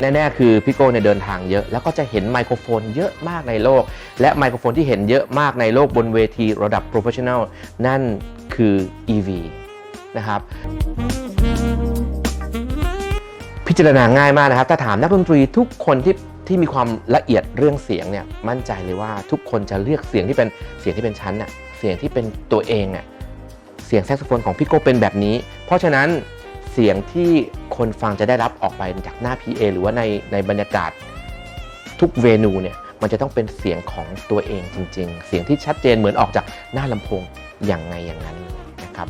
แน่ๆคือพี่โก้เนี่ยเดินทางเยอะ แล้วก็จะเห็นไมโครโฟนเยอะมากในโลก และไมโครโฟนที่เห็นเยอะมากในโลกบนเวทีระดับ professional นั่นคือ EV นะครับพิจารณาง่ายมากนะครับ ถ้าถามนักดนตรีทุกคนที่ที่มีความละเอียดเรื่องเสียงเนี่ยมั่นใจเลยว่าทุกคนจะเลือกเสียงที่เป็นเสียงที่เป็นชั้นน่ะเสียงที่เป็นตัวเองน่ะเสียงแซกโซโฟนของพี่โก้เป็นแบบนี้ เพราะฉะนั้นเสียงที่ คนฟังจะได้รับออกไปจากหน้า PA หรือว่าในในบรรยากาศทุกเวนูเนี่ยมันจะต้องเป็นเสียงของตัวเองจริง ๆ เสียงที่ชัดเจนเหมือนออกจากหน้าลำโพงอย่างไงอย่างนั้นเลยนะครับ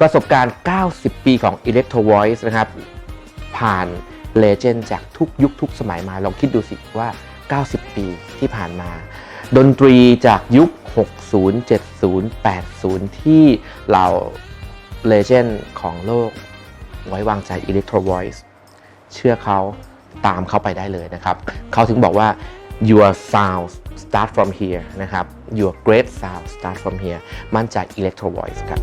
ประสบการณ์ 90 ปีของ Electro Voice นะครับ ผ่านเลเจนด์จากทุกยุคทุกสมัยมาลองคิดดูสิว่า 90 ปีที่ผ่านมา ดนตรีจากยุค 60 70 80 ที่เรา เลเจนด์ของโลก ไว้วางใจ Electro Voice เชื่อเขาตามเขาไปได้เลยนะครับ เขาถึงบอกว่า your sound start from here นะครับ your great sound start from here มั่นใจ Electro Voice ครับ